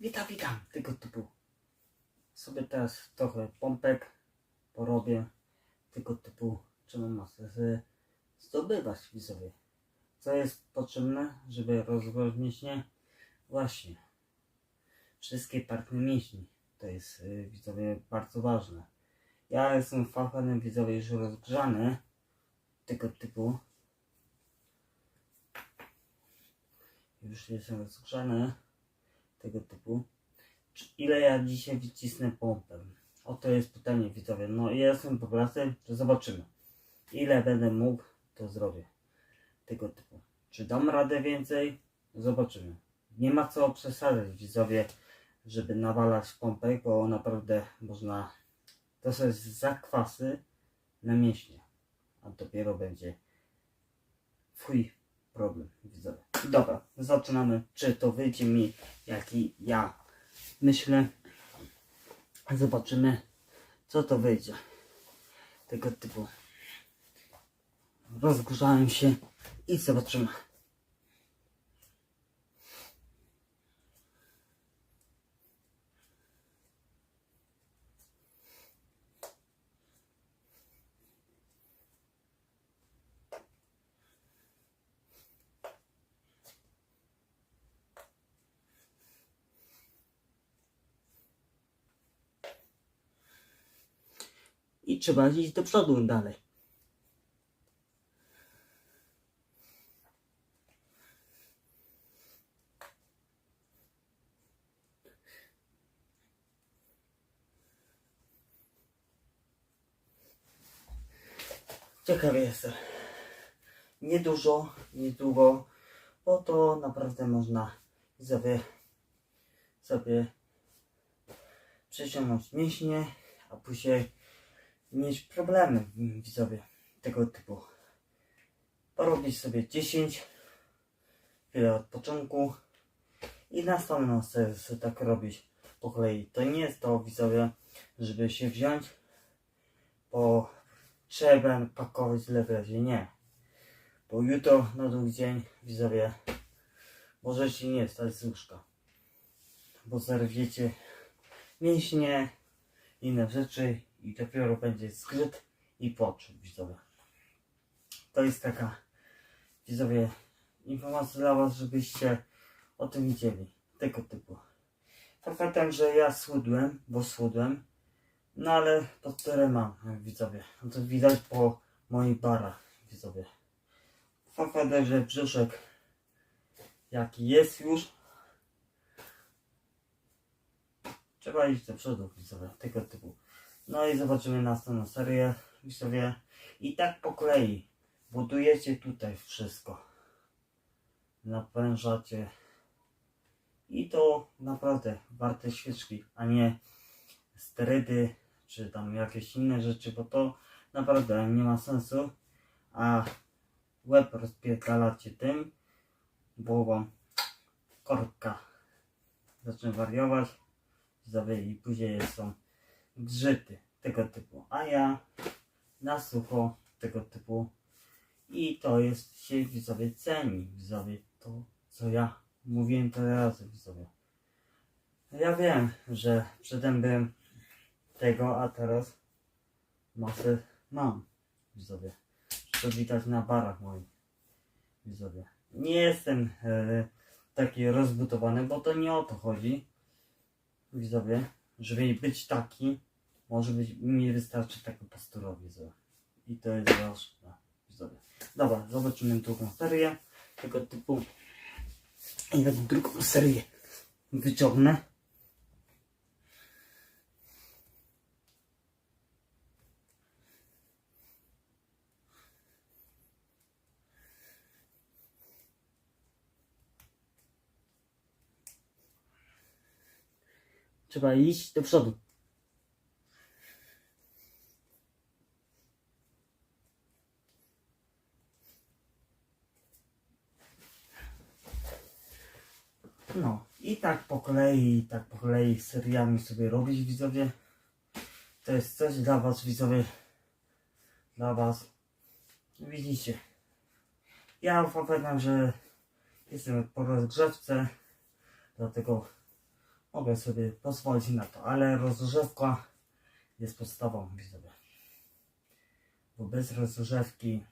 witam, witam, tego typu. Sobie teraz trochę pompek porobię, tego typu, czemu masę zdobywać widzowie. Co jest potrzebne, żeby rozwój mięśnie? Właśnie, wszystkie partie mięśni. To jest y, widzowie bardzo ważne. Ja jestem fachanem widzowie już rozgrzany tego typu. Już jestem rozgrzany tego typu. Czy ile ja dzisiaj wycisnę pompę? Oto jest pytanie widzowie. No ja jestem po pracy, to zobaczymy. Ile będę mógł, to zrobię. Tego typu. Czy dam radę więcej? Zobaczymy. Nie ma co przesadzać widzowie, żeby nawalać pompek, bo naprawdę można dostać zakwasy na mięśnie. A dopiero będzie twój problem widzowie. Dobra, zaczynamy. Czy to wyjdzie mi jaki ja myślę. Zobaczymy co to wyjdzie. Tego typu. Rozgrzałem się i zobaczymy. I trzeba iść do przodu dalej. Ciekawy jestem. Niedużo, niedługo, bo to naprawdę można sobie, sobie przeciągnąć mięśnie, a później mieć problemy widzowie tego typu. Porobić sobie 10, chwilę odpoczynku i następną sobie tak robić po kolei. To nie jest to widzowie, żeby się wziąć, bo trzeba pakować lepiej, nie. Bo jutro na drugi dzień widzowie możecie nie wstać z łóżka, bo zerwiecie mięśnie, inne rzeczy i dopiero będzie zgrzyt i płacz widzowie. To jest taka widzowie informacja dla was, żebyście o tym wiedzieli. Tego typu. Faktem, że ja schudłem, bo schudłem, no ale to tyle mam widzowie. No to widać po moich barach widzowie. Faktem, że brzuszek jaki jest już trzeba iść do przodu widzowie. Tego typu. No i zobaczymy następną serię, widzowie. I tak po kolei budujecie tutaj wszystko. Napężacie. I to naprawdę warte świeczki, a nie sterydy, czy tam jakieś inne rzeczy, bo to naprawdę nie ma sensu. A łeb rozpierdalacie tym, bo wam korka zacznie wariować. Widzowie, i później są grzyty tego typu, a ja na sucho tego typu i to jest się widzowie ceni, widzowie to co ja mówiłem tyle razy widzowie. Ja wiem, że przedtem byłem tego, a teraz masę mam widzowie. To widać na barach moich widzowie. Nie jestem e, taki rozbudowany, bo to nie o to chodzi widzowie, żeby być taki, może być, mi wystarczy taki pasturowi, widzowie. I to jest ważne, widzowie. Dobra, zobaczymy drugą serię tego typu. I drugą serię wyciągnę. Trzeba iść do przodu. No i tak po kolei, i tak po kolei seriami sobie robić widzowie. To jest coś dla was widzowie. Dla was. Widzicie. Ja pamiętam, że jestem po rozgrzewce. Dlatego mogę sobie pozwolić na to, ale rozgrzewka jest podstawą widzowie. Bo bez rozgrzewki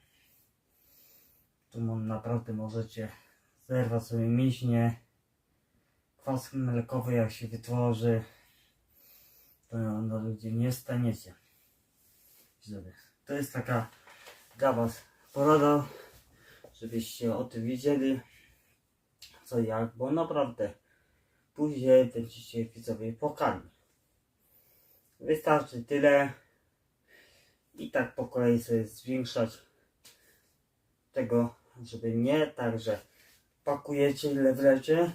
tu naprawdę możecie zerwać sobie mięśnie. Kwas mlekowy jak się wytworzy, to na ludzie nie staniecie. Widzowie. To jest taka dla was porada, żebyście o tym wiedzieli co jak, bo naprawdę później będziecie widzowie pokali. Wystarczy tyle i tak po kolei sobie zwiększać tego, żeby nie tak, że pakujecie ile wlecie,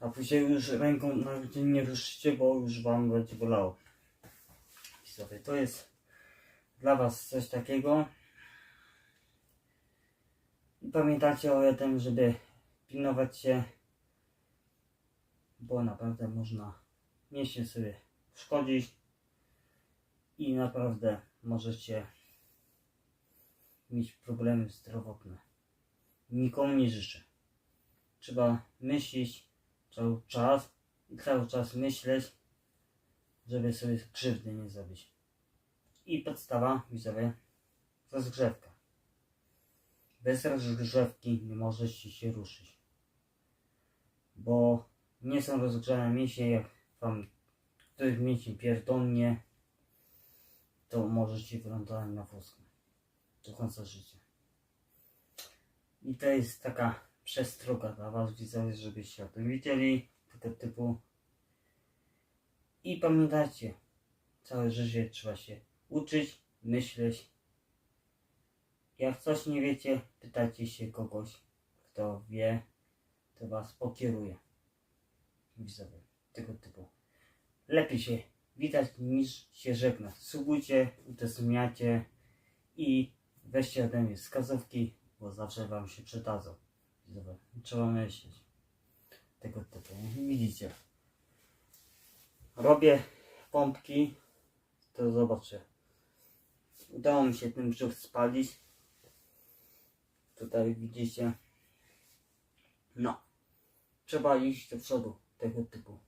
a później już ręką nawet nie ruszycie, bo już wam będzie bolało. Widzowie, to jest dla was coś takiego. I pamiętajcie o tym, żeby pilnować się, bo naprawdę można mięśnie sobie szkodzić i naprawdę możecie mieć problemy zdrowotne. Nikomu nie życzę. Trzeba myśleć cały czas i cały czas myśleć, żeby sobie krzywdy nie zrobić. I podstawa, widzowie, rozgrzewka. Bez rozgrzewki nie możecie się ruszyć. Bo nie są rozgrzane mięśnie, jak wam ktoś mięsień pierdolnie, to możecie wylądować na wózku do końca życia. I to jest taka przestroga dla was widzowie, żebyście o tym wiedzieli, tego typu. I pamiętajcie, całe życie trzeba się uczyć, myśleć. Jak coś nie wiecie, pytajcie się kogoś, kto wie, to was pokieruje. Widzowie, tego typu. Lepiej się witać niż się żegnać. Subujcie, udostępniacie i weźcie ode mnie wskazówki, bo zawsze wam się przydadzą. Widzowie, trzeba myśleć. Tego typu. Widzicie. Robię pompki, to zobaczcie. Udało mi się ten brzuch spalić. Tutaj widzicie. No. Trzeba iść do przodu tego typu.